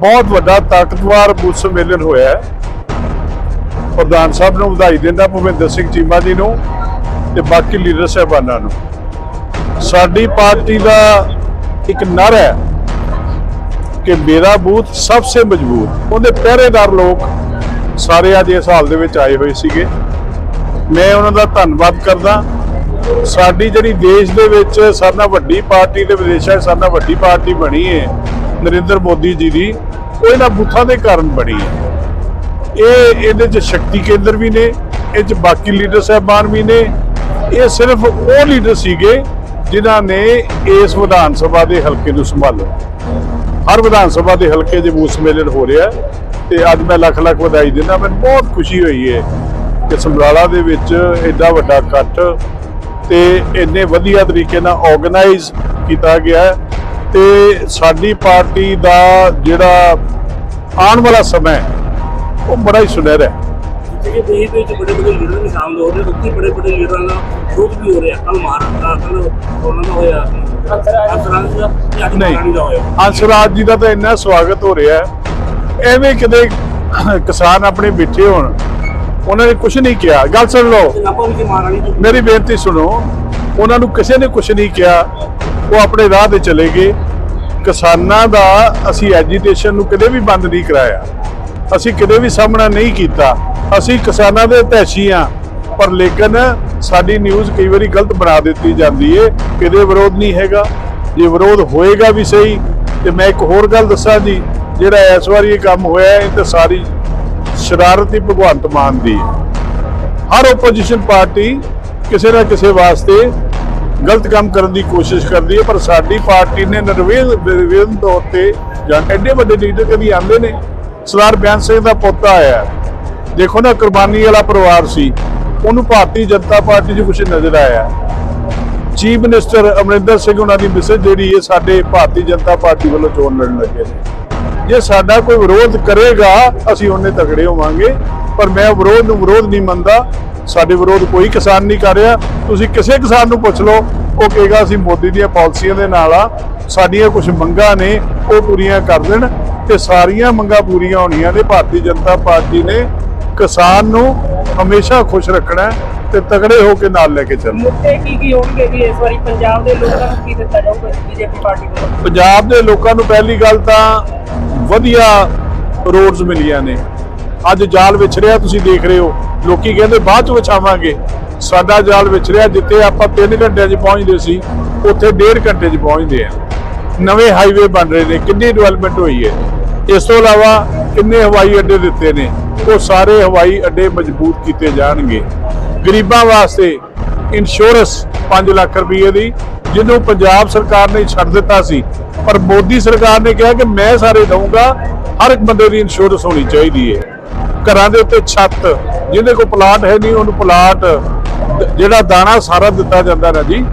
ਬਹੁਤ ਵੱਡਾ ਤਾਕਤਵਰ ਬੂਥ ਸੰਮੇਲਨ ਹੋਇਆ ਹੈ। ਪ੍ਰਧਾਨ ਸਾਹਿਬ ਨੂੰ ਵਧਾਈ ਦਿੰਦਾ ਭੁਪਿੰਦਰ ਸਿੰਘ ਚੀਮਾ ਜੀ ਨੂੰ ਤੇ ਬਾਕੀ ਲੀਡਰ ਸਾਹਿਬਾਨਾਂ ਨੂੰ। ਸਾਡੀ ਪਾਰਟੀ ਦਾ ਇੱਕ ਨਰ ਹੈ ਕਿ ਮੇਰਾ ਬੂਥ ਸਭ ਤੋਂ ਮਜ਼ਬੂਤ। ਉਹਦੇ ਪਹਿਰੇਦਾਰ ਲੋਕ ਸਾਰੇ ਅੱਜ ਇਸ ਹਾਲ ਦੇ ਵਿੱਚ ਆਏ ਹੋਏ ਸੀਗੇ। ਮੈਂ ਉਹਨਾਂ ਦਾ ਧੰਨਵਾਦ ਕਰਦਾ। ਸਾਡੀ ਜਿਹੜੀ ਦੇਸ਼ ਦੇ ਵਿੱਚ ਸਾਰਿਆਂ ਨਾਲੋਂ ਵੱਡੀ ਪਾਰਟੀ ਤੇ ਵਿਦੇਸ਼ਾਂ 'ਚ ਸਾਰਿਆਂ ਨਾਲੋਂ ਵੱਡੀ ਪਾਰਟੀ ਬਣੀ ਹੈ ਨਰਿੰਦਰ ਮੋਦੀ ਜੀ ਦੀ, ਉਹ ਇਹਨਾਂ ਬੂਥਾਂ ਦੇ ਕਾਰਨ ਬਣੀ। ਹੈ ਇਹ ਇਹਦੇ 'ਚ ਸ਼ਕਤੀ ਕੇਂਦਰ ਵੀ ਨੇ, ਇਹ 'ਚ ਬਾਕੀ ਲੀਡਰ ਸਾਹਿਬਾਨ ਵੀ ਨੇ। ਇਹ ਸਿਰਫ ਉਹ ਲੀਡਰ ਸੀਗੇ ਜਿਨ੍ਹਾਂ ਨੇ ਇਸ ਵਿਧਾਨ ਸਭਾ ਦੇ ਹਲਕੇ ਨੂੰ ਸੰਭਾਲਿਆ। ਹਰ ਵਿਧਾਨ ਸਭਾ ਦੇ ਹਲਕੇ 'ਚ ਬੂਥ ਸੰਮੇਲਨ ਹੋ ਰਿਹਾ ਹੈ ਤੇ ਅੱਜ ਮੈਂ ਲੱਖ ਲੱਖ ਵਧਾਈ ਦਿੰਦਾ, ਮੈਨੂੰ ਬਹੁਤ ਖੁਸ਼ੀ ਹੋਈ ਹੈ ਕਿ ਸਮਰਾਲਾ ਦੇ ਵਿੱਚ ਐਡਾ ਵੱਡਾ ਇਕੱਠ ਤੇ ਇੰਨੇ ਵਧੀਆ ਤਰੀਕੇ ਨਾਲ ਆਰਗੇਨਾਈਜ਼ ਕੀਤਾ ਗਿਆ ਤੇ ਸਾਡੀ ਪਾਰਟੀ ਦਾ ਜਿਹੜਾ ਆਉਣ ਵਾਲਾ ਸਮਾਂ ਉਹ ਬੜਾ ਹੀ ਸੁਨਹਿਰਾ ਹੈ। ਜਿਹੜੇ ਦੇਸ਼ ਦੇ ਵਿੱਚ ਬੜੇ ਬੜੇ ਲੀਡਰ ਵੀ ਸ਼ਾਮਲ ਹੋ ਰਹੇ ਨੇ ਉੱਥੇ ਬੜੇ ਬੜੇ ਲੀਡਰਾਂ ਦਾ ਵਿਰੋਧ ਵੀ ਹੋ ਰਿਹਾ। ਕੱਲ ਮਹਾਰਾਸ਼ਟਰ ਕੱਲ ਉਹਨਾਂ ਦਾ ਹੋਇਆ। ਅਸਰਾਂਜ ਦਾ ਤੇ ਅੱਜ ਨਹੀਂ। ਮਹਾਰਾਣੀ ਦਾ ਹੋਇਆ। ਅੰਸ਼ਰਾਜ ਜੀ ਦਾ ਤਾਂ ਇੰਨਾ ਸਵਾਗਤ ਹੋ ਰਿਹਾ ਹੈ। ਐਵੇਂ ਕਿਤੇ ਕਿਸਾਨ ਆਪਣੇ ਬਿਠੇ ਹੋਣ ਉਹਨਾਂ ਨੇ ਕੁਝ ਨਹੀਂ ਕਿਹਾ। ਗੱਲ ਸੁਣ ਲਓ। ਮੇਰੀ ਬੇਨਤੀ ਸੁਣੋ ਉਹਨਾਂ ਨੂੰ ਕਿਸੇ ਨੇ ਕੁਝ ਨਹੀਂ ਕਿਹਾ। ਉਹ ਆਪਣੇ ਰਾਹ ਤੇ ਚਲੇ ਗਏ। ਕਿਸਾਨਾਂ ਦਾ ਅਸੀਂ ਐਜੀਟੇਸ਼ਨ ਨੂੰ ਕਦੇ ਵੀ ਬੰਦ ਨਹੀਂ ਕਰਾਇਆ। ਅਸੀਂ ਕਦੇ ਵੀ ਸਾਹਮਣਾ ਨਹੀਂ ਕੀਤਾ। ਅਸੀਂ ਕਿਸਾਨਾਂ ਦੇ ਹਿਤੈਸ਼ੀ ਹਾਂ। ਪਰ ਲੇਕਿਨ ਸਾਡੀ ਨਿਊਜ਼ ਕਈ ਵਾਰੀ ਗਲਤ ਬਣਾ ਦਿੱਤੀ ਜਾਂਦੀ ਏ। ਕਿਤੇ ਵਿਰੋਧ ਨਹੀਂ ਹੈਗਾ। ਜੇ ਵਿਰੋਧ ਹੋਏਗਾ ਵੀ ਸਹੀ, ਤੇ ਮੈਂ ਇੱਕ ਹੋਰ ਗੱਲ ਦੱਸਾਂ ਜੀ। ਜਿਹੜਾ ਇਸ ਵਾਰੀ ਇਹ ਕੰਮ ਹੋਇਆ ਇਹ ਤੇ ਸਾਰੀ ਸ਼ਰਾਰਤ ਹੀ ਭਗਵੰਤ ਮਾਨ ਦੀ ਹੈ ਹਰ ਆਪੋਜੀਸ਼ਨ ਪਾਰਟੀ ਕਿਸੇ ਨਾ ਕਿਸੇ ਵਾਸਤੇ ਗਲਤ ਕੰਮ ਕਰਨ ਦੀ ਕੋਸ਼ਿਸ਼ ਕਰਦੀ ਹੈ, ਪਰ ਸਾਡੀ ਪਾਰਟੀ ਨੇ ਨਿਰਵੇਦ ਨਿਰਵੇਦਨ ਤੌਰ ਤੇ ਜਾਂ ਐਡੇ ਵੱਡੇ ਲੀਡਰ ਕਦੀ ਆਉਂਦੇ ਨੇ। ਸਰਦਾਰ ਬਿਆਨ ਸਿੰਘ ਦਾ ਪੋਤਾ ਆਇਆ ਦੇਖੋ ਨਾ, ਕੁਰਬਾਨੀ ਵਾਲਾ ਪਰਿਵਾਰ ਸੀ। ਉਹਨੂੰ ਭਾਰਤੀ ਜਨਤਾ ਪਾਰਟੀ 'ਚ ਕੁਝ ਨਜ਼ਰ ਆਇਆ। ਚੀਫ ਮਿਨਿਸਟਰ ਅਮਰਿੰਦਰ ਸਿੰਘ ਉਹਨਾਂ ਦੀ ਮਿਸਜ ਜਿਹੜੀ ਹੈ ਸਾਡੇ ਭਾਰਤੀ ਜਨਤਾ ਪਾਰਟੀ ਵੱਲੋਂ ਚੋਣ ਲੜਨ ਲੱਗੇ ਨੇ। ਜੇ ਸਾਡਾ ਕੋਈ ਵਿਰੋਧ ਕਰੇਗਾ, ਅਸੀਂ ਉਹਨੇ ਤਗੜੇ ਹੋਵਾਂਗੇ। ਪਰ ਮੈਂ ਵਿਰੋਧ ਨੂੰ ਵਿਰੋਧ ਨਹੀਂ ਮੰਨਦਾ। ਸਾਡੇ ਵਿਰੋਧ ਕੋਈ ਕਿਸਾਨ ਨਹੀਂ ਕਰ ਰਿਹਾ। ਤੁਸੀਂ ਕਿਸੇ ਕਿਸਾਨ ਨੂੰ ਪੁੱਛ ਲਓ ਉਹ ਕਹੇਗਾ ਅਸੀਂ ਮੋਦੀ ਦੀਆਂ ਪਾਲਿਸੀਆਂ ਦੇ ਨਾਲ ਆ। ਸਾਡੀਆਂ ਕੁਝ ਮੰਗਾਂ ਨੇ ਉਹ ਪੂਰੀਆਂ ਕਰ ਦੇਣ। ਤੇ ਸਾਰੀਆਂ ਮੰਗਾਂ ਪੂਰੀਆਂ ਹੋਣੀਆਂ ਨੇ। ਭਾਰਤੀ ਜਨਤਾ ਪਾਰਟੀ ਨੇ ਕਿਸਾਨ ਨੂੰ ਹਮੇਸ਼ਾ ਖੁਸ਼ ਰੱਖਣਾ ਤੇ ਤਗੜੇ ਹੋ ਕੇ ਨਾਲ ਲੈ ਕੇ ਚੱਲਣਾ। ਮੁੱਦੇ ਕੀ ਕੀ ਹੋਣਗੇ ਵੀ ਇਸ ਵਾਰੀ ਪੰਜਾਬ ਦੇ ਲੋਕਾਂ ਨੂੰ ਕੀ ਦਿੱਤਾ ਜਾਊਗਾ ਬੀਜੇਪੀ ਪਾਰਟੀ ਵੱਲੋਂ? ਪੰਜਾਬ ਦੇ ਲੋਕਾਂ ਨੂੰ ਪਹਿਲੀ ਗੱਲ ਤਾਂ ਵਧੀਆ ਰੋਡਸ ਮਿਲੀਆਂ ਨੇ। ਅੱਜ ਜਾਲ ਵਿਛ ਰਿਹਾ, ਤੁਸੀਂ ਦੇਖ ਰਹੇ ਹੋ। ਲੋਕੀ ਕਹਿੰਦੇ ਬਾਅਦ ਚ ਵਿਛਾਵਾਂਗੇ। ਸਾਡਾ ਜਾਲ ਵਿਛ ਰਿਹਾ, ਜਿੱਥੇ ਆਪਾਂ 3 ਘੰਟਿਆਂ 'ਚ ਪਹੁੰਚਦੇ ਸੀ, ਉੱਥੇ 1.5 ਘੰਟੇ 'ਚ ਪਹੁੰਚਦੇ ਆ। ਨਵੇਂ ਹਾਈਵੇ ਬਣ ਰਹੇ ਨੇ, ਕਿੰਨੀ ਡਿਵੈਲਪਮੈਂਟ ਹੋਈ ਹੈ। ਇਸ ਤੋਂ ਇਲਾਵਾ ਕਿੰਨੇ ਹਵਾਈ ਅੱਡੇ ਦਿੱਤੇ ਨੇ, ਉਹ ਸਾਰੇ ਹਵਾਈ ਅੱਡੇ ਮਜ਼ਬੂਤ ਕੀਤੇ ਜਾਣਗੇ। ਗਰੀਬਾਂ ਵਾਸਤੇ ਇੰਸ਼ੋਰੈਂਸ 5 ਲੱਖ ਰੁਪਏ ਦੀ, ਜਿਹਨੂੰ ਪੰਜਾਬ ਸਰਕਾਰ ਨੇ ਛੱਡ ਦਿੱਤਾ ਸੀ। ਪਰ ਮੋਦੀ ਸਰਕਾਰ ਨੇ ਕਿਹਾ ਕਿ ਮੈਂ ਸਾਰੇ ਦਊਂਗਾ, ਹਰ ਇੱਕ ਬੰਦੇ ਦੀ ਇੰਸ਼ੋਰੈਂਸ ਹੋਣੀ ਚਾਹੀਦੀ ਹੈ। ਘਰਾਂ ਦੇ ਉੱਤੇ ਛੱਤ, ਜਿਹਦੇ ਕੋਲ ਪਲਾਟ ਹੈ ਨਹੀਂ, ਉਹਨੂੰ ਪਲਾਟ, ਜਿਹੜਾ ਦਾਣਾ ਸਾਰਾ ਦਿੱਤਾ ਜਾਂਦਾ ਨਾ ਜੀ,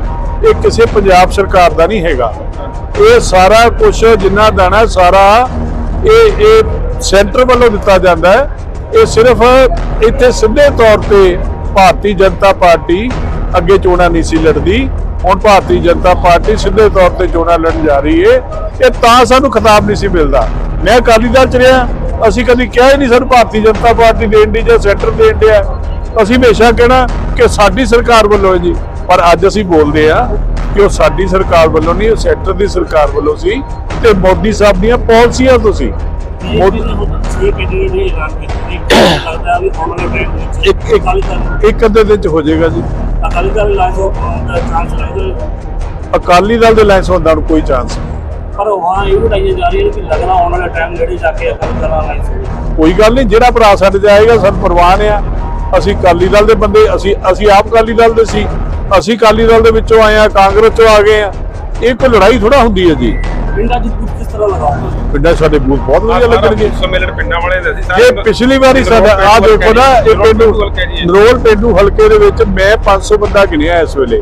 ਇਹ ਕਿਸੇ ਪੰਜਾਬ ਸਰਕਾਰ ਦਾ ਨਹੀਂ ਹੈਗਾ। ਇਹ ਸਾਰਾ ਕੁਝ ਜਿੰਨਾ ਦਾਣਾ ਸਾਰਾ ਇਹ ਇਹ ਸੈਂਟਰ ਵੱਲੋਂ ਦਿੱਤਾ ਜਾਂਦਾ ਹੈ। ਇਹ ਸਿਰਫ ਇੱਥੇ ਸਿੱਧੇ ਤੌਰ ਤੇ ਭਾਰਤੀ ਜਨਤਾ ਪਾਰਟੀ ਅੱਗੇ ਚੋਣਾਂ ਨਹੀਂ ਸੀ ਲੜਦੀ। ਹੁਣ ਭਾਰਤੀ ਜਨਤਾ ਪਾਰਟੀ ਸਿੱਧੇ ਤੌਰ ਤੇ ਚੋਣਾਂ ਲੜਨ ਜਾ ਰਹੀ ਏ ਇਹ ਤਾਂ ਸਾਨੂੰ ਖਿਤਾਬ ਨਹੀਂ ਸੀ ਮਿਲਦਾ। ਮੈਂ ਅਕਾਲੀ ਦਲ ਚ ਰਿਹਾ। ਅਸੀਂ ਕਦੀ ਕਿਹਾ ਹੀ ਨਹੀਂ ਸਾਨੂੰ ਭਾਰਤੀ ਜਨਤਾ ਪਾਰਟੀ ਦੇਣ ਦੀ ਜਾਂ ਸੈਂਟਰ ਦੇਣ ਡਿਆ ਅਸੀਂ ਹਮੇਸ਼ਾ ਕਹਿਣਾ ਕਿ ਸਾਡੀ ਸਰਕਾਰ ਵੱਲੋਂ ਹੈ ਜੀ। ਪਰ ਅੱਜ ਅਸੀਂ ਬੋਲਦੇ ਆ ਕਿ ਉਹ ਸਾਡੀ ਸਰਕਾਰ ਵੱਲੋਂ ਨਹੀਂ ਉਹ ਸੈਂਟਰ ਦੀ ਸਰਕਾਰ ਵੱਲੋਂ ਸੀ ਤੇ ਮੋਦੀ ਸਾਹਿਬ ਦੀਆਂ ਪਾਲਿਸੀਆਂ ਤੋਂ ਸੀ। ਇੱਕ ਅੱਧੇ ਦਿਨ ਚ ਹੋ ਜਾਏਗਾ ਜੀ। ਅਕਾਲੀ ਦਲ ਲੱਗਦਾ ਅਕਾਲੀ ਦਲ ਦੇ ਹੋਣ ਦਾ ਕੋਈ ਚਾਂਸ ਨਹੀਂ। ਪਰ ਹਾਂ ਇਹ ਵੀ ਲਾਈਆਂ ਜਾ ਰਹੀਆਂ ਨੇ ਕਿ ਲੱਗਣਾ ਆਉਣ ਵਾਲੇ ਟਾਈਮ ਨੇੜੇ ਜਾ ਕੇ ਅਕਾਲੀ ਦਲ ਆਲਾਈਆਂ ਕੋਈ ਗੱਲ ਨਹੀਂ ਜਿਹੜਾ ਭਰਾ ਸਾਡੇ ਤੇ ਆਏਗਾ ਸਾਨੂੰ ਪਰਵਾਹ ਨਹੀਂ ਆ। ਅਸੀਂ ਅਕਾਲੀ ਦਲ ਦੇ ਬੰਦੇ ਅਸੀਂ ਅਸੀਂ ਆਪ ਅਕਾਲੀ ਦਲ ਦੇ ਸੀ। ਅਸੀਂ ਅਕਾਲੀ ਦਲ ਦੇ ਵਿੱਚੋਂ ਆਏ ਆ ਕਾਂਗਰਸ ਚੋਂ ਆ ਗਏ ਆ। ਇਹ ਕੋਈ ਲੜਾਈ ਥੋੜਾ ਹੁੰਦੀ ਹੈ ਜੀ। ਪਿੰਡਾਂ 'ਚ ਬੂਥ ਕਿਸ ਤਰ੍ਹਾਂ ਲਗਾਉਂਗੇ ਪਿੰਡਾਂ ਸਾਡੇ ਬੂਥ ਬਹੁਤ ਵਧੀਆ ਲੱਗਣਗੇ ਸੰਮੇਲਨ ਪਿੰਡਾਂ ਵਾਲੇ ਦੇ ਸੀ ਇਹ ਪਿਛਲੀ ਵਾਰੀ ਸਾਡਾ ਆ ਦੇਖੋ ਨਾ ਇਹ ਪਿੰਡੂ ਨਰੋਲ ਪਿੰਡੂ ਹਲਕੇ ਦੇ ਵਿੱਚ ਮੈਂ 500 ਬੰਦਾ ਗਿਣਿਆ ਇਸ ਵੇਲੇ।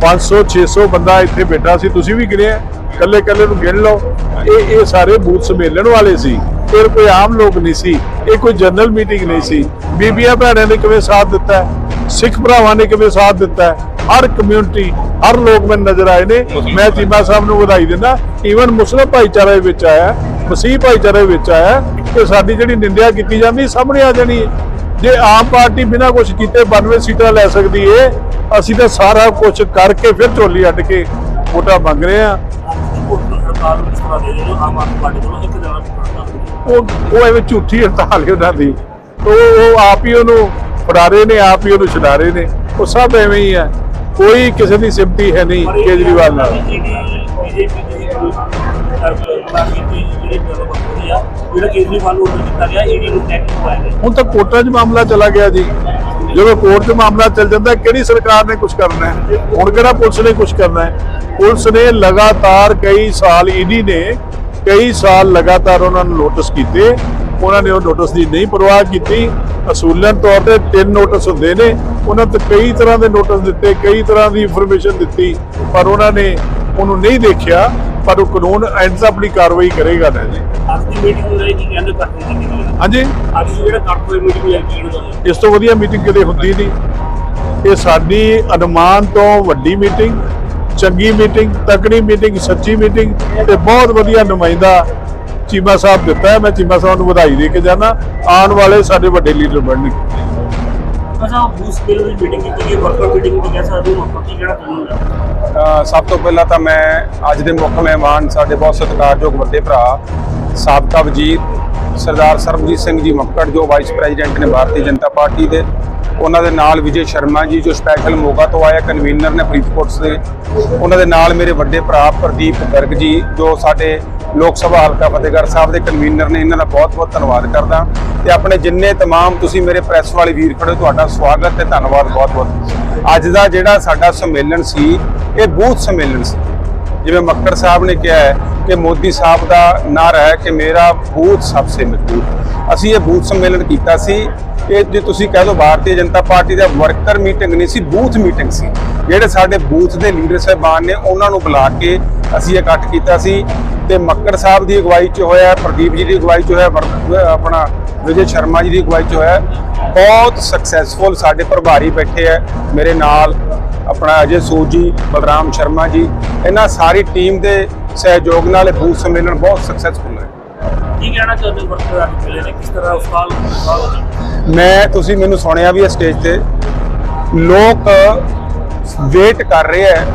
500 600 ਬੰਦਾ ਇੱਥੇ ਬੈਠਾ ਸੀ, ਤੁਸੀਂ ਵੀ ਗਿਣਿਆ ਕੱਲੇ ਕੱਲੇ ਨੂੰ ਗਿਣ ਲਓ। ਇਹ ਇਹ ਸਾਰੇ ਬੂਥ ਸੰਮੇਲਨ ਵਾਲੇ ਸੀ। ਫਿਰ ਕੋਈ ਆਮ ਲੋਕ ਨਹੀਂ ਸੀ। ਇਹ ਕੋਈ ਜਨਰਲ ਮੀਟਿੰਗ ਨਹੀਂ ਸੀ। ਬੀਬੀਆਂ ਭੈਣਾਂ ਨੇ ਕਿਵੇਂ ਸਾਥ ਦਿੱਤਾ ਸਿੱਖ ਭਰਾਵਾਂ ਨੇ ਕਿਵੇਂ ਸਾਥ ਦਿੱਤਾ ਹਰ ਕਮਿਊਨਿਟੀ ਹਰ ਲੋਕ ਮੈਨੂੰ ਨਜ਼ਰ ਆਏ ਨੇ। ਮੈਂ ਚੀਮਾ ਸਾਹਿਬ ਨੂੰ ਵਧਾਈ ਦਿੰਦਾ ਈਵਨ ਮੁਸਲਮ ਭਾਈਚਾਰੇ ਵਿੱਚ ਆਇਆ, ਮਸੀਹ ਭਾਈਚਾਰੇ ਵਿੱਚ ਆਇਆ ਕਿ ਸਾਡੀ ਜਿਹੜੀ ਨਿੰਦਿਆ ਕੀਤੀ ਜਾਂਦੀ, ਸਾਹਮਣੇ ਆ ਜਾਣੀ ਹੈ। ਜੇ ਆਮ ਪਾਰਟੀ ਬਿਨਾਂ ਕੁਝ ਕੀਤੇ 92 ਸੀਟਾਂ ਲੈ ਸਕਦੀ ਏ, ਅਸੀਂ ਤਾਂ ਸਾਰਾ ਕੁਝ ਕਰਕੇ ਫਿਰ ਝੋਲੀ ਅੱਡ ਕੇ ਵੋਟਾਂ ਮੰਗ ਰਹੇ ਆ ਉਹ ਉਹ ਐਵੇਂ ਝੂਠੀ ਹੜਤਾਲ ਹੈ ਉਹਨਾਂ ਦੀ। ਉਹ ਉਹ ਆਪ ਹੀ ਉਹਨੂੰ ਫੜਾ ਰਹੇ ਨੇ, ਆਪ ਹੀ ਉਹਨੂੰ ਛਡਾ ਰਹੇ ਨੇ। ਉਹ ਸਭ ਐਵੇਂ ਹੀ ਹੈ ਕੋਈ ਕਿਸੇ ਦੀ ਸਿਮਤੀ ਹੈ ਨਹੀਂ ਕੇਜਰੀਵਾਲ ਨਾਲ। ਈਡੀ ਕੀਤੀ ਜਿਹੜੀ ਗੱਲ ਹੋਈ ਆ ਜਿਹੜਾ ਕੇਜਰੀਵਾਲ ਨੂੰ order ਕੀਤਾ ਗਿਆ ਈਡੀ ਨੂੰ ਟੈਕ ਕਰਵਾਇਆ ਗਿਆ ਹੁਣ ਤਾਂ ਕੋਰਟਾਂ 'ਚ ਮਾਮਲਾ ਚਲਾ ਗਿਆ ਜੀ। ਜਦੋਂ ਕੋਰਟ 'ਚ ਮਾਮਲਾ ਚੱਲ ਜਾਂਦਾ, ਕਿਹੜੀ ਸਰਕਾਰ ਨੇ ਕੁਝ ਕਰਨਾ ਹੈ? ਹੁਣ ਕਿਹੜਾ ਪੁਲਿਸ ਨੇ ਕੁਝ ਕਰਨਾ ਹੈ? ਪੁਲਿਸ ਨੇ ਲਗਾਤਾਰ ਕਈ ਸਾਲ, ਈਡੀ ਨੇ ਕਈ ਸਾਲ ਲਗਾਤਾਰ ਉਹਨਾਂ ਨੂੰ ਨੋਟਿਸ ਕੀਤੇ। ਉਹਨਾਂ ਨੇ ਉਹ ਨੋਟਿਸ ਦੀ ਨਹੀਂ ਪਰਵਾਹ ਕੀਤੀ। ਅਸੂਲਨ ਤੌਰ ਤੇ ਤਿੰਨ ਨੋਟਿਸ ਹੁੰਦੇ ਨੇ। ਉਹਨਾਂ ਤੇ ਕਈ ਤਰ੍ਹਾਂ ਦੇ ਨੋਟਿਸ ਦਿੱਤੇ, ਕਈ ਤਰ੍ਹਾਂ ਦੀ ਇਨਫੋਰਮੇਸ਼ਨ ਦਿੱਤੀ, ਪਰ ਉਹਨਾਂ ਨੇ ਉਹਨੂੰ ਨਹੀਂ ਦੇਖਿਆ। ਪਰ ਉਹ ਕਾਨੂੰਨ ਆਪਣੀ ਕਾਰਵਾਈ ਕਰੇਗਾ ਨਾ ਜੀ। ਅੱਜ ਦੀ ਮੀਟਿੰਗ ਨੂੰ ਲੈ ਕੇ ਕਹਿੰਦੇ ਕੱਟ ਹੁੰਦੀ ਹੈ ਹਾਂਜੀ? ਅੱਜ ਦੀ ਜਿਹੜਾ ਕੱਟ ਹੋਈ ਮੀਟਿੰਗ ਲੈ ਕੇ ਕੀ ਇਸ ਤੋਂ ਵਧੀਆ ਮੀਟਿੰਗ ਕਦੇ ਹੁੰਦੀ ਨਹੀਂ। ਇਹ ਸਾਡੀ ਅਨੁਮਾਨ ਤੋਂ ਵੱਡੀ ਮੀਟਿੰਗ ਚੰਗੀ ਮੀਟਿੰਗ ਤਕੜੀ ਮੀਟਿੰਗ ਸੱਚੀ ਮੀਟਿੰਗ ਤੇ ਬਹੁਤ ਵਧੀਆ ਨੁਮਾਇੰਦਾ ਚੀਮਾ ਸਾਹਿਬ ਦਿੱਤਾ ਹੈ। ਮੈਂ ਚੀਮਾ ਸਾਹਿਬ ਨੂੰ ਵਧਾਈ ਦੇ ਕੇ ਜਾਣਾ ਆਉਣ ਵਾਲੇ ਸਾਡੇ ਵੱਡੇ ਲੀਡਰ ਬਣਨਗੇ। ਅੱਛਾ ਬੂਸ ਬਿੱਲ ਦੀ ਮੀਟਿੰਗ ਕੀਤੀ ਗਈ ਵਰਕਰ ਮੀਟਿੰਗ ਵੀ ਕਹਿ ਸਕਦੇ ਹੋ ਆਪਾਂ ਕੀ ਕਹਿਣਾ ਚਾਹੁੰਦੇ ਸਭ ਤੋਂ ਪਹਿਲਾਂ ਤਾਂ ਮੈਂ ਅੱਜ ਦੇ ਮੁੱਖ ਮਹਿਮਾਨ ਸਾਡੇ ਬਹੁਤ ਸਤਿਕਾਰਯੋਗ ਵੱਡੇ ਭਰਾ, ਸਾਬਕਾ ਵਜ਼ੀਰ ਸਰਦਾਰ ਸਰਬਜੀਤ ਸਿੰਘ ਜੀ ਮੱਕੜ, ਜੋ ਵਾਈਸ ਪ੍ਰੈਜ਼ੀਡੈਂਟ ਨੇ ਭਾਰਤੀ ਜਨਤਾ ਪਾਰਟੀ ਦੇ, ਉਹਨਾਂ ਦੇ ਨਾਲ ਵਿਜੇ ਸ਼ਰਮਾ ਜੀ, ਜੋ ਸਪੈਸ਼ਲ ਮੋਗਾ ਤੋਂ ਆਇਆ ਕਨਵੀਨਰ ਨੇ ਫਰੀਦਕੋਟ ਦੇ। ਉਹਨਾਂ ਦੇ ਨਾਲ ਮੇਰੇ ਵੱਡੇ ਭਰਾ ਪ੍ਰਦੀਪ ਗਰਗ ਜੀ, ਜੋ ਸਾਡੇ ਲੋਕ ਸਭਾ ਹਲਕਾ ਫਤਿਹਗੜ੍ਹ ਸਾਹਿਬ ਦੇ ਕਨਵੀਨਰ ਨੇ ਇਹਨਾਂ ਦਾ ਬਹੁਤ-ਬਹੁਤ ਧੰਨਵਾਦ ਕਰਦਾ। ਤੇ ਆਪਣੇ ਜਿੰਨੇ ਤਮਾਮ ਤੁਸੀਂ ਮੇਰੇ ਪ੍ਰੈਸ ਵਾਲੇ ਵੀਰ ਖੜੇ ਹੋ, ਤੁਹਾਡਾ ਸਵਾਗਤ ਤੇ ਧੰਨਵਾਦ ਬਹੁਤ-ਬਹੁਤ ਅੱਜ ਦਾ ਜਿਹੜਾ ਸਾਡਾ ਸੰਮੇਲਨ ਸੀ ਇਹ ਬੂਥ ਸੰਮੇਲਨ ਸੀ। ਜਿਵੇਂ ਮੱਕੜ ਸਾਹਿਬ ਨੇ ਕਿਹਾ ਹੈ ਕਿ ਮੋਦੀ ਸਾਹਿਬ ਦਾ ਨਾਰਾ ਹੈ ਕਿ ਮੇਰਾ ਬੂਥ ਸਭ ਸੇ ਮਜ਼ਬੂਤ। ਅਸੀਂ ਇਹ ਬੂਥ ਸੰਮੇਲਨ ਕੀਤਾ ਸੀ ਇਹ ਜੇ ਤੁਸੀਂ ਕਹਿ ਲਓ ਭਾਰਤੀ ਜਨਤਾ ਪਾਰਟੀ ਦਾ ਵਰਕਰ ਮੀਟਿੰਗ ਨਹੀਂ ਸੀ, ਬੂਥ ਮੀਟਿੰਗ ਸੀ। ਜਿਹੜੇ ਸਾਡੇ ਬੂਥ ਦੇ ਲੀਡਰ ਸਾਹਿਬਾਨ ਨੇ, ਉਹਨਾਂ ਨੂੰ ਬੁਲਾ ਕੇ ਅਸੀਂ ਇਕੱਠ ਕੀਤਾ ਸੀ ਤੇ ਮੱਕੜ ਸਾਹਿਬ ਦੀ ਅਗਵਾਈ 'ਚ ਹੋਇਆ, ਪ੍ਰਦੀਪ ਜੀ ਦੀ ਅਗਵਾਈ 'ਚ ਹੋਇਆ, ਵਰ- ਆਪਣਾ ਵਿਜੇ ਸ਼ਰਮਾ ਜੀ ਦੀ ਅਗਵਾਈ 'ਚ ਹੋਇਆ। ਬਹੁਤ ਸਕਸੈਸਫੁਲ ਸਾਡੇ ਪ੍ਰਭਾਰੀ ਬੈਠੇ ਆ, ਮੇਰੇ ਨਾਲ ਆਪਣਾ ਅਜੇ ਸੂਦ ਜੀ, ਬਲਰਾਮ ਸ਼ਰਮਾ ਜੀ, ਇਹਨਾਂ ਸਾਰੀ ਟੀਮ ਦੇ ਸਹਿਯੋਗ ਨਾਲ ਇਹ ਬੂਥ ਸੰਮੇਲਨ ਬਹੁਤ ਸਕਸੈਸਫੁਲ ਕੀ ਕਹਿਣਾ ਚਾਹੁੰਦੇ ਵਰਕਰ ਅੱਜ ਮਿਲੇ ਨੇ ਕਿਸ ਤਰ੍ਹਾਂ ਉਸ ਕਾਲ ਮੈਂ, ਤੁਸੀਂ ਮੈਨੂੰ ਸੁਣਿਆ ਵੀ ਹੈ ਸਟੇਜ ਤੇ। ਲੋਕ ਵੇਟ ਕਰ ਰਹੇ ਹੈ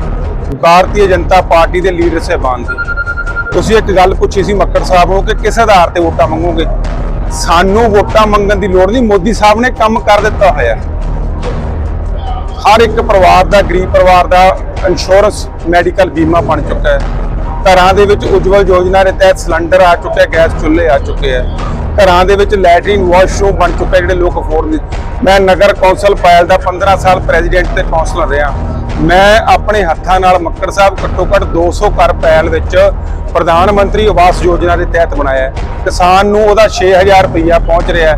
ਭਾਰਤੀ ਜਨਤਾ ਪਾਰਟੀ ਦੇ ਲੀਡਰ ਸਾਹਿਬਾਨ ਦੀ। ਤੁਸੀਂ ਇੱਕ ਗੱਲ ਪੁੱਛੀ ਸੀ ਮੱਕੜ ਸਾਹਿਬ ਨੂੰ ਕਿ ਕਿਸ ਆਧਾਰ ਤੇ ਵੋਟਾਂ ਮੰਗੋਗੇ? ਸਾਨੂੰ ਵੋਟਾਂ ਮੰਗਣ ਦੀ ਲੋੜ ਨਹੀਂ, ਮੋਦੀ ਸਾਹਿਬ ਨੇ ਕੰਮ ਕਰ ਦਿੱਤਾ ਹੋਇਆ ਹਰ ਇੱਕ ਪਰਿਵਾਰ ਦਾ, ਗਰੀਬ ਪਰਿਵਾਰ ਦਾ ਇੰਸ਼ੋਰੈਂਸ ਮੈਡੀਕਲ ਬੀਮਾ ਬਣ ਚੁੱਕਾ ਹੈ। ਘਰਾਂ ਦੇ ਵਿੱਚ ਉਜਵਲ ਯੋਜਨਾ ਦੇ ਤਹਿਤ ਸਿਲੰਡਰ ਆ ਚੁੱਕਿਆ, ਗੈਸ ਚੁੱਲ੍ਹੇ ਆ ਚੁੱਕੇ ਹੈ ਘਰਾਂ ਦੇ ਵਿੱਚ ਲੈਟਰਿਨ ਵਾਸ਼ਰੂਮ ਬਣ ਚੁੱਕਾ ਜਿਹੜੇ ਲੋਕ ਅਫੋਰਡ ਨਹੀਂ ਮੈਂ ਨਗਰ ਕੌਂਸਲ ਪਾਇਲ ਦਾ 15 ਸਾਲ ਪ੍ਰੈਜ਼ੀਡੈਂਟ ਤੇ ਕੌਂਸਲਰ ਰਿਹਾ। ਮੈਂ ਆਪਣੇ ਹੱਥਾਂ ਨਾਲ ਮੱਕੜ ਸਾਹਿਬ ਘੱਟੋ ਘੱਟ 200 ਘਰ ਪੈਲ ਵਿੱਚ ਪ੍ਰਧਾਨ ਮੰਤਰੀ ਆਵਾਸ ਯੋਜਨਾ ਦੇ ਤਹਿਤ ਬਣਾਇਆ ਹੈ। ਕਿਸਾਨ ਨੂੰ ਉਹਦਾ 6000 ਰੁਪਈਆ ਪਹੁੰਚ ਰਿਹਾ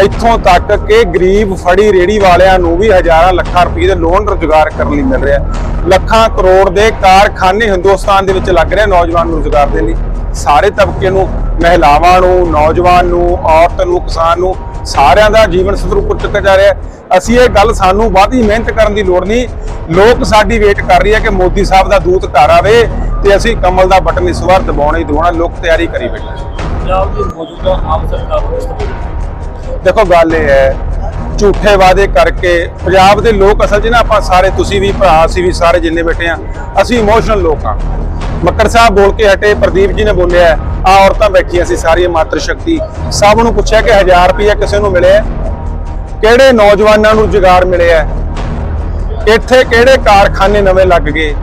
ਇੱਥੋਂ ਤੱਕ ਕਿ ਗਰੀਬ ਫੜੀ ਰੇੜੀ ਵਾਲਿਆਂ ਨੂੰ ਵੀ ਹਜ਼ਾਰਾਂ ਲੱਖਾਂ ਰੁਪਏ ਦੇ ਲੋਨ ਰੁਜ਼ਗਾਰ ਕਰਨ ਲਈ ਮਿਲ ਰਿਹਾ ਲੱਖਾਂ ਕਰੋੜ ਦੇ ਕਾਰਖਾਨੇ ਹਿੰਦੁਸਤਾਨ ਦੇ ਵਿੱਚ ਲੱਗ ਰਹੇ ਨੌਜਵਾਨ ਨੂੰ ਰੁਜ਼ਗਾਰ ਦੇ ਲਈ। ਸਾਰੇ ਤਬਕੇ ਨੂੰ ਮਹਿਲਾਵਾਂ ਨੂੰ ਨੌਜਵਾਨ ਨੂੰ ਔਰਤ ਨੂੰ ਕਿਸਾਨ ਨੂੰ ਸਾਰਿਆਂ ਦਾ ਜੀਵਨ ਸਤਰ ਉੱਪਰ ਚੁੱਕਿਆ ਜਾ ਰਿਹਾ। ਅਸੀਂ ਇਹ ਗੱਲ ਸਾਨੂੰ ਵਾਧੀ ਮਿਹਨਤ ਕਰਨ ਦੀ ਲੋੜ ਨਹੀਂ। ਲੋਕ ਸਾਡੀ ਵੇਟ ਕਰ ਰਹੀ ਹੈ ਕਿ ਮੋਦੀ ਸਾਹਿਬ ਦਾ ਦੂਤ ਘਰ ਆਵੇ ਤੇ ਅਸੀਂ ਕਮਲ ਦਾ ਬਟਨ ਇਸ ਵਾਰ ਦਬਾਉਣਾ ਹੀ ਦਬਾਉਣਾ ਲੋਕ ਤਿਆਰੀ ਕਰੀ ਬੈਠੇ ਪੰਜਾਬ ਦੀ ਮੌਜੂਦਾ ਆਮ ਸਰਕਾਰ ਦੇਖੋ ਗੱਲ ਇਹ ਹੈ ਝੂਠੇ ਵਾਅਦੇ ਕਰਕੇ ਪੰਜਾਬ ਦੇ ਲੋਕ ਅਸਲ 'ਚ ਨਾ ਆਪਾਂ ਸਾਰੇ ਤੁਸੀਂ ਵੀ ਭਰਾ ਅਸੀਂ ਵੀ ਸਾਰੇ ਜਿੰਨੇ ਬੈਠੇ ਆ ਅਸੀਂ ਇਮੋਸ਼ਨਲ ਲੋਕ ਆ ਮੱਕੜ ਸਾਹਿਬ ਬੋਲ ਕੇ ਹਟੇ ਪ੍ਰਦੀਪ ਜੀ ਨੇ ਬੋਲਿਆ ਆ ਔਰਤਾਂ ਬੈਠੀਆਂ ਸੀ ਸਾਰੀਆਂ ਮਾਤਰ ਸ਼ਕਤੀ। ਸਭ ਨੂੰ ਪੁੱਛਿਆ ਕਿ 1000 ਰੁਪਏ ਕਿਸੇ ਨੂੰ ਮਿਲਿਆ? ਕਿਹੜੇ ਨੌਜਵਾਨਾਂ ਨੂੰ ਰੁਜ਼ਗਾਰ ਮਿਲਿਆ? ਇੱਥੇ ਕਿਹੜੇ ਕਾਰਖਾਨੇ ਨਵੇਂ ਲੱਗ ਗਏ?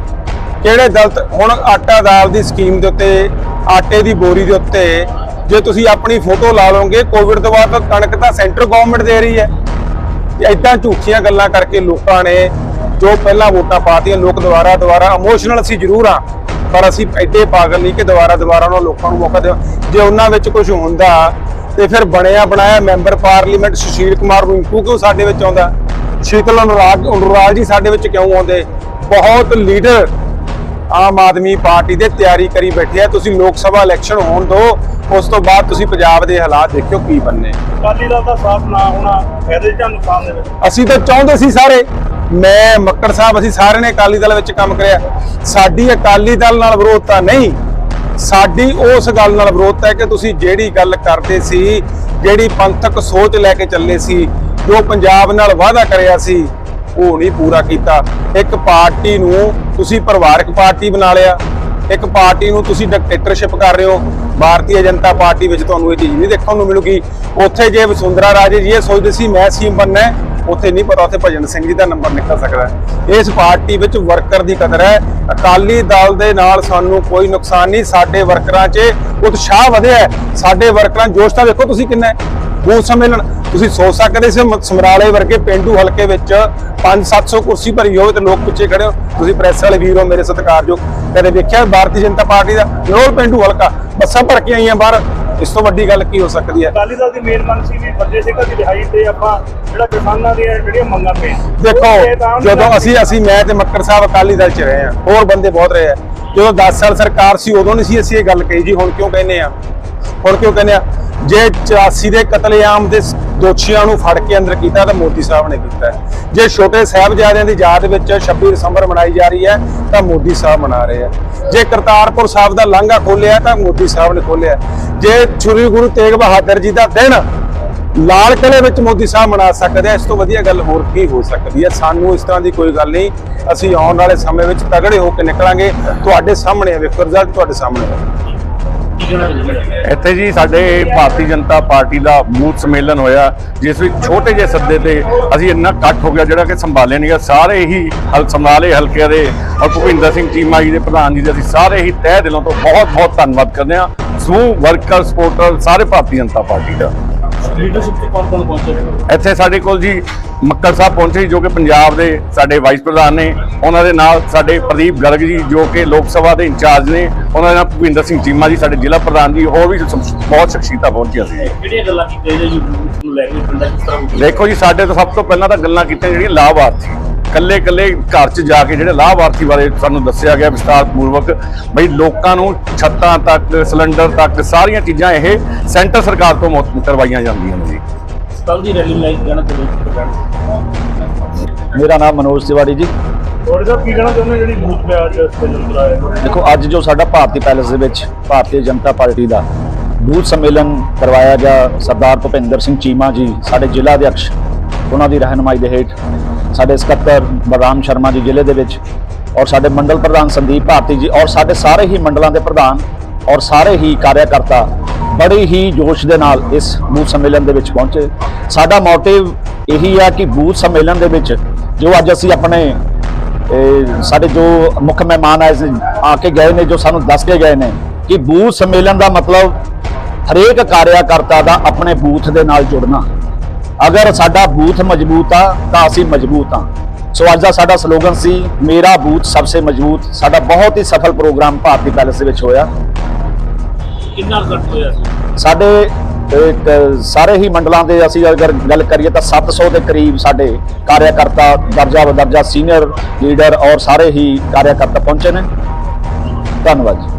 ਕਿਹੜੇ ਦਲਤ, ਹੁਣ ਆਟਾ ਦਾਲ ਦੀ ਸਕੀਮ ਦੇ ਉੱਤੇ, ਆਟੇ ਦੀ ਬੋਰੀ ਦੇ ਉੱਤੇ, ਜੇ ਤੁਸੀਂ ਆਪਣੀ ਫੋਟੋ ਲਾ ਲਓਗੇ, ਕੋਵਿਡ ਤੋਂ ਬਾਅਦ ਕਣਕ ਤਾਂ ਸੈਂਟਰ ਗਵਰਨਮੈਂਟ ਦੇ ਰਹੀ ਹੈ। ਇਦਾਂ ਝੂਠੀਆਂ ਗੱਲਾਂ ਕਰਕੇ ਲੋਕਾਂ ਨੇ ਜੋ ਪਹਿਲਾਂ ਵੋਟਾਂ ਪਾਤੀਆਂ, ਲੋਕ ਦੁਬਾਰਾ ਦੁਬਾਰਾ ਇਮੋਸ਼ਨਲ ਅਸੀਂ ਜ਼ਰੂਰ ਆ ਪਰ ਅਸੀਂ ਇੱਥੇ ਪਾਗਲ ਨਹੀਂ ਕਿ ਦੁਬਾਰਾ ਦੁਬਾਰਾ ਉਹਨਾਂ ਲੋਕਾਂ ਨੂੰ ਮੌਕਾ ਦੇ ਜੇ ਉਹਨਾਂ ਵਿੱਚ ਕੁਝ ਹੁੰਦਾ ਤੇ ਫਿਰ ਬਣਿਆ ਬਣਾਇਆ ਮੈਂਬਰ ਪਾਰਲੀਮੈਂਟ ਸੁਸ਼ੀਲ ਕੁਮਾਰ ਰਿੰਕੂ ਕਿਉਂ ਸਾਡੇ ਵਿੱਚ ਆਉਂਦਾ? ਸ਼ੀਤਲ ਅਨੁਰਾਗ ਅਨੁਰਾਗ ਜੀ ਸਾਡੇ ਵਿੱਚ ਕਿਉਂ ਆਉਂਦੇ? ਬਹੁਤ ਲੀਡਰ ਆਮ ਆਦਮੀ ਪਾਰਟੀ ਦੇ ਤਿਆਰੀ ਕਰੀ ਬੈਠੇ ਆ। ਤੁਸੀਂ ਲੋਕ ਸਭਾ ਇਲੈਕਸ਼ਨ ਹੋਣ ਦਿਓ ਉਸ ਤੋਂ ਬਾਅਦ ਤੁਸੀਂ ਪੰਜਾਬ ਦੇ ਹਾਲਾਤ ਦੇਖਿਓ ਕੀ ਬੰਨੇ। ਅਕਾਲੀ ਦਲ ਦਾ ਸਾਥ ਨਾ ਹੋਣਾ ਫਾਇਦੇ ਜਾਂ ਨੁਕਸਾਨ ਦੇ ਵਿੱਚ। ਅਸੀਂ ਤਾਂ ਚਾਹੁੰਦੇ ਸੀ ਸਾਰੇ ਮੈਂ ਮੱਕੜ ਸਾਹਿਬ ਅਸੀਂ ਸਾਰਿਆਂ ਨੇ ਅਕਾਲੀ ਦਲ ਵਿੱਚ ਕੰਮ ਕਰਿਆ। ਸਾਡੀ ਅਕਾਲੀ ਦਲ ਨਾਲ ਵਿਰੋਧਤਾ ਨਹੀਂ ਸਾਡੀ ਉਸ ਗੱਲ ਨਾਲ ਵਿਰੋਧ ਹੈ ਕਿ ਤੁਸੀਂ ਜਿਹੜੀ ਗੱਲ ਕਰਦੇ ਸੀ ਜਿਹੜੀ ਪੰਥਕ ਸੋਚ ਲੈ ਕੇ ਚੱਲੇ ਸੀ ਜੋ ਪੰਜਾਬ ਨਾਲ ਵਾਅਦਾ ਕਰਿਆ ਸੀ ਉਹ ਨਹੀਂ ਪੂਰਾ ਕੀਤਾ। ਇੱਕ ਪਾਰਟੀ ਨੂੰ ਤੁਸੀਂ ਪਰਿਵਾਰਕ ਪਾਰਟੀ ਬਣਾ ਲਿਆ। ਇੱਕ ਪਾਰਟੀ ਨੂੰ ਤੁਸੀਂ ਡਿਕਟੇਟਰਸ਼ਿਪ ਕਰ ਰਹੇ ਹੋ। ਭਾਰਤੀ ਜਨਤਾ ਪਾਰਟੀ ਵਿੱਚ ਤੁਹਾਨੂੰ ਇਹ ਚੀਜ਼ ਨਹੀਂ ਦੇਖਣ ਨੂੰ ਮਿਲੂਗੀ। ਉੱਥੇ ਜੇ ਵਸੁੰਧਰਾ ਰਾਜੇ ਜੀ ਇਹ ਸੋਚਦੇ ਸੀ, ਮੈਂ ਸੀਐਮ ਬਣਨਾ ਉੱਥੇ ਨਹੀਂ ਪਤਾ, ਉੱਥੇ ਭਜਨ ਸਿੰਘ ਜੀ ਦਾ ਨੰਬਰ ਨਿਕਲ ਸਕਦਾ ਇਸ ਪਾਰਟੀ ਵਿੱਚ ਵਰਕਰ ਦੀ ਕਦਰ ਹੈ। ਅਕਾਲੀ ਦਲ ਦੇ ਨਾਲ ਸਾਨੂੰ ਕੋਈ ਨੁਕਸਾਨ ਨਹੀਂ। ਸਾਡੇ ਵਰਕਰਾਂ 'ਚ ਉਤਸ਼ਾਹ ਵਧਿਆ ਸਾਡੇ ਵਰਕਰਾਂ ਜੋਸ਼ ਤਾਂ ਦੇਖੋ ਤੁਸੀਂ ਕਿੰਨਾ ਹੈ। ਬੂਥ ਸੰਮੇਲਨ ਤੁਸੀਂ ਸੋਚ ਸਕਦੇ ਸੀ ਸਮਰਾਲੇ ਵਰਗੇ ਪਿੰਡੂ ਹਲਕੇ ਵਿੱਚ 5-700 ਕੁਰਸੀ ਭਰੀ ਹੋਵੇ ਤੇ ਲੋਕ ਪਿੱਛੇ ਖੜੇ ਹੋ। ਤੁਸੀਂ ਪ੍ਰੈਸ ਵਾਲੇ ਵੀਰ ਹੋ ਮੇਰੇ ਸਤਿਕਾਰਯੋਗ। ਕਦੇ ਵੇਖਿਆ ਭਾਰਤੀ ਜਨਤਾ ਪਾਰਟੀ ਦਾ ਰੋਲ ਪਿੰਡੂ ਹਲਕਾ? ਬੱਸਾਂ ਭਰ ਕੇ ਆਈਆਂ ਬਾਹਰ। ਇਸ ਤੋਂ ਵੱਡੀ ਗੱਲ ਕੀ ਹੋ ਸਕਦੀ ਹੈ? ਅਕਾਲੀ ਦਲ ਦੀ ਮੇਨ ਮੰਗ ਸੀ ਵੀ ਬੰਦੇ ਸਿੰਘਾਂ ਦੀ ਰਿਹਾਈ ਤੇ ਆਪਾਂ ਜਿਹੜਾ ਕਿਸਾਨਾਂ ਦੀਆਂ ਜਿਹੜੀਆਂ ਮੰਗਾਂ ਪਈਆਂ। ਦੇਖੋ ਜਦੋਂ ਅਸੀਂ ਅਸੀਂ ਮੈਂ ਤੇ ਮੱਕੜ ਸਾਹਿਬ ਅਕਾਲੀ ਦਲ ਚ ਰਹੇ ਆ ਹੋਰ ਬੰਦੇ ਬਹੁਤ ਰਹੇ ਆ। ਜਦੋਂ 10 ਸਾਲ ਸਰਕਾਰ ਸੀ ਉਦੋਂ ਨਹੀਂ ਸੀ ਅਸੀਂ ਇਹ ਗੱਲ ਕਹੀ ਜੀ ਹੁਣ ਕਿਉਂ ਕਹਿੰਦੇ ਆ ਹੁਣ ਕਿਉਂ ਕਹਿੰਦੇ ਆ ਜੇ 84 ਦੇ ਕਤਲੇਆਮ ਦੇ ਦੋਸ਼ੀਆਂ ਨੂੰ ਫੜ ਕੇ ਅੰਦਰ ਕੀਤਾ ਤਾਂ ਮੋਦੀ ਸਾਹਿਬ ਨੇ ਕੀਤਾ ਜੇ ਛੋਟੇ ਸਾਹਿਬਜ਼ਾਦਿਆਂ ਦੀ ਯਾਦ ਵਿੱਚ 26 ਦਸੰਬਰ ਮਨਾਈ ਜਾ ਰਹੀ ਹੈ, ਤਾਂ ਮੋਦੀ ਸਾਹਿਬ ਮਨਾ ਰਹੇ ਆ ਜੇ ਕਰਤਾਰਪੁਰ ਸਾਹਿਬ ਦਾ ਲਾਂਘਾ ਖੋਲਿਆ ਤਾਂ ਮੋਦੀ ਸਾਹਿਬ ਨੇ ਖੋਲਿਆ ਜੇ ਸ੍ਰੀ ਗੁਰੂ ਤੇਗ ਬਹਾਦਰ ਜੀ ਦਾ ਦਿਨ ਲਾਲ ਕਿਲੇ ਵਿੱਚ ਮੋਦੀ ਸਾਹਿਬ ਮਨਾ ਸਕਦੇ ਆ ਇਸ ਤੋਂ ਵਧੀਆ ਗੱਲ ਹੋਰ ਕੀ ਹੋ ਸਕਦੀ ਹੈ? ਸਾਨੂੰ ਇਸ ਤਰ੍ਹਾਂ ਦੀ ਕੋਈ ਗੱਲ ਨਹੀਂ। ਅਸੀਂ ਆਉਣ ਵਾਲੇ ਸਮੇਂ ਵਿੱਚ ਤਗੜੇ ਹੋ ਕੇ ਨਿਕਲਾਂਗੇ। ਤੁਹਾਡੇ ਸਾਹਮਣੇ ਹੈ ਵੇਖੋ ਰਿਜ਼ਲਟ ਤੁਹਾਡੇ ਸਾਹਮਣੇ ਹੈ ਇੱਥੇ ਜੀ ਸਾਡੇ ਭਾਰਤੀ ਜਨਤਾ ਪਾਰਟੀ ਦਾ ਬੂਥ ਸੰਮੇਲਨ ਹੋਇਆ, ਜਿਸ ਵਿੱਚ ਛੋਟੇ ਜਿਹੇ ਸੱਦੇ ਤੇ ਅਸੀਂ ਇੰਨਾ ਇਕੱਠ ਹੋ ਗਿਆ ਜਿਹੜਾ ਕਿ ਸੰਭਾਲਿਆ ਨਹੀਂ ਗਿਆ। ਸਾਰੇ ਹੀ ਹਲ ਸੰਭਾਲੇ ਹਲਕੇ ਦੇ ਔਰ ਭੁਪਿੰਦਰ ਸਿੰਘ ਚੀਮਾ ਜੀ ਦੇ ਪ੍ਰਧਾਨ ਜੀ ਦੇ ਅਸੀਂ ਸਾਰੇ ਹੀ ਤਹਿ ਦਿਲੋਂ ਤੋਂ ਬਹੁਤ ਬਹੁਤ ਧੰਨਵਾਦ ਕਰਦੇ ਹਾਂ। ਸਮੂਹ ਵਰਕਰ ਸਪੋਰਟਰ ਸਾਰੇ ਭਾਰਤੀ ਜਨਤਾ ਪਾਰਟੀ ਦਾ। ਲੀਡਰਸ਼ਿਪ ਤੇ ਕੌਣ ਕੌਣ ਪਹੁੰਚੇ ਇੱਥੇ ਸਾਡੇ ਕੋਲ ਜੀ ਮੱਕੜ ਸਾਹਿਬ ਪਹੁੰਚੇ ਜੀ, ਕਿ ਪੰਜਾਬ ਦੇ ਸਾਡੇ ਵਾਈਸ ਪ੍ਰਧਾਨ ਨੇ ਉਹਨਾਂ ਦੇ ਨਾਲ ਸਾਡੇ ਪ੍ਰਦੀਪ ਗਰਗ ਜੀ ਜੋ ਕਿ ਲੋਕ ਸਭਾ ਦੇ ਇੰਚਾਰਜ ਨੇ ਉਹਨਾਂ ਦੇ ਨਾਲ ਭੁਪਿੰਦਰ ਸਿੰਘ ਚੀਮਾ ਜੀ ਸਾਡੇ ਜ਼ਿਲ੍ਹਾ ਪ੍ਰਧਾਨ ਜੀ ਹੋਰ ਵੀ ਬਹੁਤ ਸ਼ਖਸੀਅਤਾਂ ਪਹੁੰਚੀਆਂ ਸੀ। ਕਿਹੜੀਆਂ ਗੱਲਾਂ ਕੀਤੀਆਂ ਜੀ? ਯੂਥ ਨੂੰ ਲੈ ਕੇ ਪਿੰਡਾਂ ਕਿਸ ਤਰ੍ਹਾਂ ਦੇਖੋ ਜੀ ਸਾਡੇ ਤੋਂ ਸਭ ਤੋਂ ਪਹਿਲਾਂ ਤਾਂ ਗੱਲਾਂ ਕੀਤੀਆਂ ਜਿਹੜੀਆਂ ਲਾਭਾਰਥੀ। ਕੱਲੇ ਕੱਲੇ ਘਰ 'ਚ ਜਾ ਕੇ ਜਿਹੜੇ ਲਾਭਾਰਥੀ ਬਾਰੇ ਸਾਨੂੰ ਦੱਸਿਆ ਗਿਆ ਵਿਸਤਾਰ ਪੂਰਵਕ ਬਈ ਲੋਕਾਂ ਨੂੰ ਛੱਤਾਂ ਤੱਕ ਸਿਲੰਡਰ ਤੱਕ ਸਾਰੀਆਂ ਚੀਜ਼ਾਂ ਇਹ ਸੈਂਟਰ ਸਰਕਾਰ ਤੋਂ ਕਰਵਾਈਆਂ ਜਾਂਦੀਆਂ ਨੇ ਜੀ। ਕੱਲ ਦੀ ਰੈਲੀ ਨੂੰ ਲੈ ਕੇ ਕਹਿਣਾ ਚਾਹੁੰਦੇ ਮੇਰਾ ਨਾਮ ਮਨੋਜ ਤਿਵਾੜੀ ਜੀ। ਥੋੜੇ ਸਾਹਿਬ ਕੀ ਕਹਿਣਾ ਚਾਹੁੰਦੇ ਜਿਹੜੀ ਬੂਥ ਤੇ ਅੱਜ ਸੰਮੇਲਨ ਕਰਾਇਆ ਦੇਖੋ ਅੱਜ ਜੋ ਸਾਡਾ ਭਾਰਤੀ ਪੈਲੇਸ ਦੇ ਵਿੱਚ ਭਾਰਤੀ ਜਨਤਾ ਪਾਰਟੀ ਦਾ ਬੂਥ ਸੰਮੇਲਨ ਕਰਵਾਇਆ ਗਿਆ ਸਰਦਾਰ ਭੁਪਿੰਦਰ ਸਿੰਘ ਚੀਮਾ ਜੀ ਸਾਡੇ ਜ਼ਿਲ੍ਹਾ ਅਧਿਕਸ਼ ਉਹਨਾਂ ਦੀ ਰਹਿਨਮਾਈ ਦੇ ਹੇਠ। ਸਾਡੇ ਸਕੱਤਰ ਬਲਰਾਮ ਸ਼ਰਮਾ ਜੀ ਜ਼ਿਲ੍ਹੇ ਦੇ ਵਿੱਚ ਔਰ ਸਾਡੇ ਮੰਡਲ ਪ੍ਰਧਾਨ ਸੰਦੀਪ ਭਾਰਤੀ ਜੀ ਔਰ ਸਾਡੇ ਸਾਰੇ ਹੀ ਮੰਡਲਾਂ ਦੇ ਪ੍ਰਧਾਨ ਔਰ ਸਾਰੇ ਹੀ ਕਾਰਿਆਕਰਤਾ ਬੜੇ ਹੀ ਜੋਸ਼ ਦੇ ਨਾਲ ਇਸ ਬੂਥ ਸੰਮੇਲਨ ਦੇ ਵਿੱਚ ਪਹੁੰਚੇ। ਸਾਡਾ ਮੋਟਿਵ ਇਹੀ ਆ ਕਿ ਬੂਥ ਸੰਮੇਲਨ ਦੇ ਵਿੱਚ ਜੋ ਅੱਜ ਅਸੀਂ ਆਪਣੇ ਸਾਡੇ ਜੋ ਮੁੱਖ ਮਹਿਮਾਨ ਆਏ ਆ ਕੇ ਗਏ ਨੇ, ਜੋ ਸਾਨੂੰ ਦੱਸ ਕੇ ਗਏ ਨੇ ਕਿ ਬੂਥ ਸੰਮੇਲਨ ਦਾ ਮਤਲਬ ਹਰੇਕ ਕਾਰਿਆਕਰਤਾ ਦਾ ਆਪਣੇ ਬੂਥ ਦੇ ਨਾਲ ਜੁੜਨਾ। ਅਗਰ ਸਾਡਾ ਬੂਥ ਮਜ਼ਬੂਤ ਆ ਤਾਂ ਅਸੀਂ ਮਜ਼ਬੂਤ ਆ। ਸੋ ਅੱਜ ਦਾ ਸਾਡਾ ਸਲੋਗਨ ਸੀ ਮੇਰਾ ਬੂਥ ਸਭ ਸੇ ਮਜ਼ਬੂਤ। ਸਾਡਾ ਬਹੁਤ ਹੀ ਸਫਲ ਪ੍ਰੋਗਰਾਮ ਭਾਰਤੀ ਪੈਲੇਸ ਦੇ ਵਿੱਚ ਹੋਇਆ। ਕਿੰਨਾ ਘੱਟ ਹੋਇਆ ਸਾਡੇ ਇੱਕ ਸਾਰੇ ਹੀ ਮੰਡਲਾਂ ਦੇ ਅਸੀਂ ਅਗਰ ਗੱਲ ਕਰੀਏ ਤਾਂ 700 ਦੇ ਕਰੀਬ ਸਾਡੇ ਕਾਰਿਆਕਰਤਾ ਦਰਜਾ ਬਦਰਜਾ ਸੀਨੀਅਰ ਲੀਡਰ ਔਰ ਸਾਰੇ ਹੀ ਕਾਰਿਆਕਰਤਾ ਪਹੁੰਚੇ ਨੇ। ਧੰਨਵਾਦ ਜੀ।